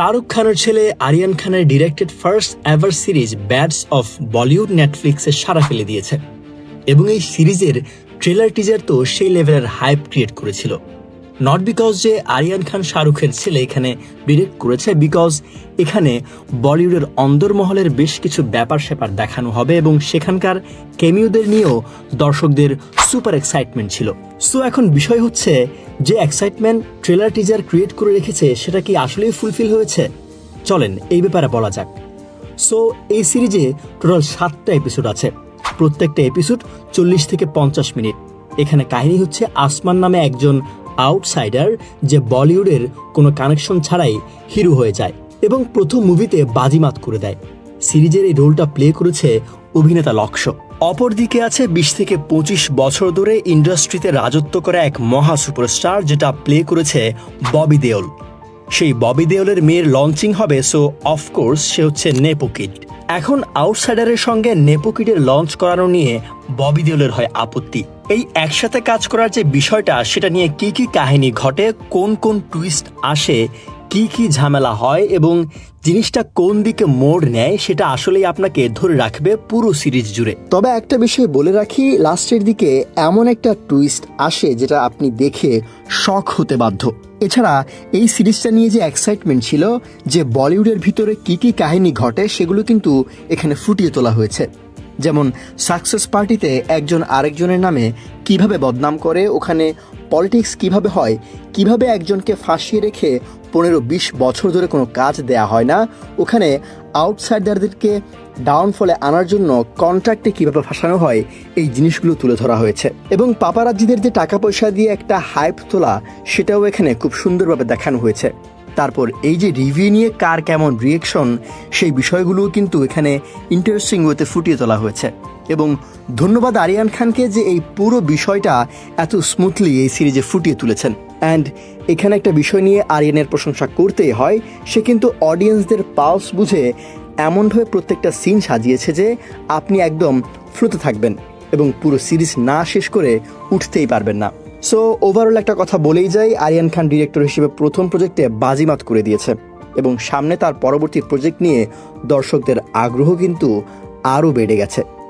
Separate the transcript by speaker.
Speaker 1: শাহরুখ খানের ছেলে আরিয়ান খানের directed first ever series Bads of Bollywood নেটফ্লিক্সে সারা ফেলে দিয়েছে। এবং এই সিরিজের ট্রেলার টিজার তো সেই লেভেলের হাইপ ক্রিয়েট করেছিল। নট বিকজ যে আরিয়ান খান শাহরুখের ছেলে এখানে ডিরেক্ট করেছে বিকজ এখানে বলিউডের অন্দরমহলের বেশ কিছু ব্যাপার স্যাপার দেখানো হবে এবং সেখানকার কেমিওদের নিয়েও দর্শকদের সুপার এক্সাইটমেন্ট ছিল। সো এখন বিষয় হচ্ছে যে এক্সাইটমেন্ট ট্রেলার টিজার ক্রিয়েট করে রেখেছে, সেটা কি আসলেই ফুলফিল হয়েছে? চলেন এই ব্যাপারে বলা যাক। সো এই সিরিজে টোটাল সাতটা এপিসোড আছে। প্রত্যেকটা এপিসোড চল্লিশ থেকে পঞ্চাশ মিনিট। এখানে কাহিনী হচ্ছে, আসমান নামে একজন আউটসাইডার যে বলিউডের কোনো কানেকশন ছাড়াই হিরো হয়ে যায় এবং প্রথম মুভিতে বাজিমাত করে দেয়। সিরিজের এই রোলটা প্লে করেছে অভিনেতা লক্ষ অপরদিকে আছে বিশ থেকে পঁচিশ বছর ধরে ইন্ডাস্ট্রিতে রাজত্ব করা এক মহা সুপারস্টার যেটা প্লে করেছে ববি দেওল। সেই ববি দেওলের মেয়ের লঞ্চিং হবে, সো অফকোর্স সে হচ্ছে নেপোকিড এখন আউটসাইডারের সঙ্গে নেপোকিডের লঞ্চ করানো নিয়ে ববি দেওলের হয় আপত্তি। এই একসাথে কাজ করার যে বিষয়টা, সেটা নিয়ে কি কি কাহিনী ঘটে, কোন কোন টুইস্ট আসে কি কি ঝামেলা হয় এবং জিনিসটা কোন দিকে মোড় নেয় সেটা আসলেই আপনাকে ধরে রাখবে পুরো সিরিজ জুড়ে।
Speaker 2: তবে একটা বিষয় বলে রাখি, লাস্টের দিকে এমন একটা টুইস্ট আসে যেটা আপনি দেখে শখ হতে বাধ্য। এছাড়া এই সিরিজটা নিয়ে যে এক্সাইটমেন্ট ছিল, যে বলিউডের ভিতরে কি কি কাহিনী ঘটে সেগুলো কিন্তু এখানে ফুটিয়ে তোলা হয়েছে। যেমন সাকসেস পার্টিতে একজন আরেকজনের নামে কীভাবে বদনাম করে, ওখানে পলিটিক্স কীভাবে হয়, কীভাবে একজনকে ফাঁসিয়ে রেখে পনেরো বিশ বছর ধরে কোনো কাজ দেয়া হয় না, ওখানে আউটসাইডারদেরকে ডাউনফলে আনার জন্য কন্ট্রাক্টে কীভাবে ফাঁসানো হয়, এই জিনিসগুলো তুলে ধরা হয়েছে। এবং পাপারাজ্জিদের যে টাকা পয়সা দিয়ে একটা হাইপ তোলা, সেটাও এখানে খুব সুন্দরভাবে দেখানো হয়েছে। তারপর এই যে রিভিউ নিয়ে কার কেমন রিয়েকশন সেই বিষয়গুলোও কিন্তু এখানে ইন্টারেস্টিং ওয়েতে ফুটিয়ে তোলা হয়েছে। এবং ধন্যবাদ আরিয়ান খানকে যে এই পুরো বিষয়টা এত স্মুথলি এই সিরিজে ফুটিয়ে তুলেছেন। অ্যান্ড এখানে একটা বিষয় নিয়ে আরিয়ানের প্রশংসা করতেই হয়, সে কিন্তু অডিয়েন্সদের পালস বুঝে এমনভাবে প্রত্যেকটা সিন সাজিয়েছে যে আপনি একদম ফ্লোতে থাকবেন এবং পুরো সিরিজ না শেষ করে উঠতেই পারবেন না। সো ওভারঅল একটা কথা বলেই যাই, আরিয়ান খান ডিরেক্টর হিসেবে প্রথম প্রজেক্টে বাজিমাত করে দিয়েছে। এবং সামনে তার পরবর্তী প্রজেক্ট নিয়ে দর্শকদের আগ্রহ কিন্তু আরও বেড়ে গেছে।